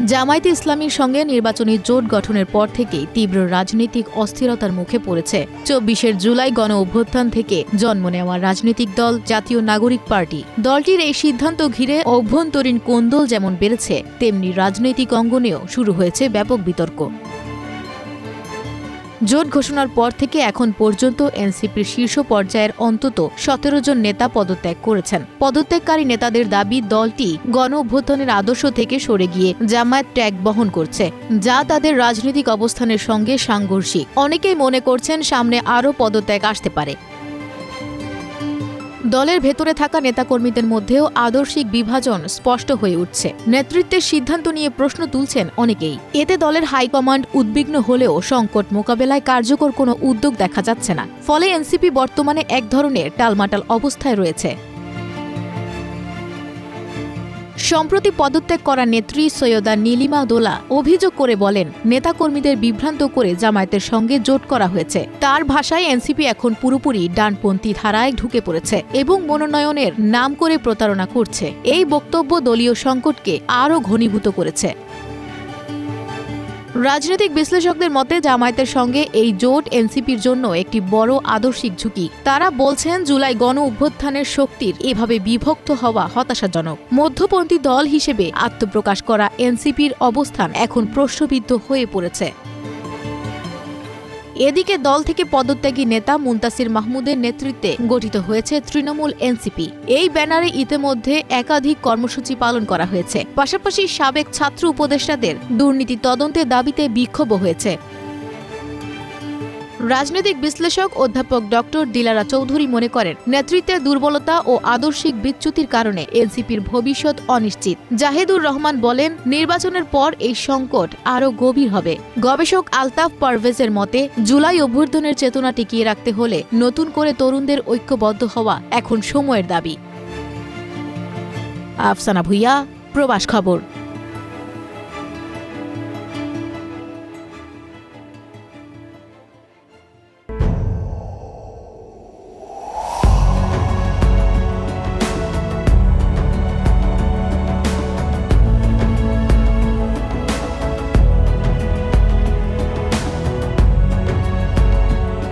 জামায়াতে ইসলামীর সঙ্গে নির্বাচনী জোট গঠনের পর থেকেই তীব্র রাজনৈতিক অস্থিরতার মুখে পড়েছে। চব্বিশের জুলাই গণ অভ্যুত্থান থেকে জন্ম নেওয়া রাজনৈতিক দল, জাতীয় নাগরিক পার্টি। দলটির এই সিদ্ধান্ত ঘিরে অভ্যন্তরীণ কোন্দল যেমন বেড়েছে, তেমনি রাজনৈতিক অঙ্গনেও শুরু হয়েছে ব্যাপক বিতর্ক। জোট ঘোষণার পর থেকে এখন পর্যন্ত এনসিপির শীর্ষ পর্যায়ের অন্তত সতেরো জন নেতা পদত্যাগ করেছেন। পদত্যাগকারী নেতাদের দাবি, দলটি গণ অভ্যুত্থানের আদর্শ থেকে সরে গিয়ে জামায়াত ট্যাগ বহন করছে, যা তাদের রাজনৈতিক অবস্থানের সঙ্গে সাংঘর্ষিক। অনেকেই মনে করছেন সামনে আরও পদত্যাগ আসতে পারে। দলের ভেতরে থাকা নেতাকর্মীদের মধ্যেও আদর্শিক বিভাজন স্পষ্ট হয়ে উঠছে। নেতৃত্বের সিদ্ধান্ত নিয়ে প্রশ্ন তুলছেন অনেকেই। এতে দলের হাইকমান্ড উদ্বিগ্ন হলেও সংকট মোকাবেলায় কার্যকর কোনো উদ্যোগ দেখা যাচ্ছে না। ফলে এনসিপি বর্তমানে এক ধরনের টালমাটাল অবস্থায় রয়েছে। সম্প্রতি পদত্যাগ করা নেত্রী সৈয়দা নীলিমা দোলা অভিযোগ করে বলেন, নেতাকর্মীদের বিভ্রান্ত করে জামায়াতের সঙ্গে জোট করা হয়েছে। তার ভাষায় এনসিপি এখন পুরোপুরি ডানপন্থী ধারায় ঢুকে পড়েছে এবং মনোনয়নের নাম করে প্রতারণা করছে। এই বক্তব্য দলীয় সংকটকে আরও ঘনীভূত করেছে। রাজনৈতিক বিশ্লেষকদের মতে, জামায়াতের সঙ্গে এই জোট এনসিপির জন্য একটি বড় আদর্শিক ঝুঁকি। তারা বলছেন, জুলাই গণ অভ্যুত্থানের শক্তির এভাবে বিভক্ত হওয়া হতাশাজনক। মধ্যপন্থী দল হিসেবে আত্মপ্রকাশ করা এনসিপির অবস্থান এখন প্রশ্নবিদ্ধ হয়ে পড়েছে। এদিকে দল থেকে পদত্যাগী নেতা মুন্তাসির মাহমুদের নেতৃত্বে গঠিত হয়েছে তৃণমূল এনসিপি। এই ব্যানারে ইতিমধ্যে একাধিক কর্মসূচি পালন করা হয়েছে। পাশাপাশি সাবেক ছাত্র উপদেষ্টাদের দুর্নীতি তদন্তের দাবিতে বিক্ষোভ হয়েছে। রাজনৈতিক বিশ্লেষক অধ্যাপক ডক্টর দিলারা চৌধুরী মনে করেন, নেতৃত্বের দুর্বলতা ও আদর্শিক বিচ্যুতির কারণে এনসিপির ভবিষ্যৎ অনিশ্চিত। জাহেদুর রহমান বলেন, নির্বাচনের পর এই সংকট আরও গভীর হবে। গবেষক আলতাফ পারভেজের মতে, জুলাই অভ্যর্থনের চেতনা টিকিয়ে রাখতে হলে নতুন করে তরুণদের ঐক্যবদ্ধ হওয়া এখন সময়ের দাবি। আফসানা ভুইয়া, প্রবাস খবর।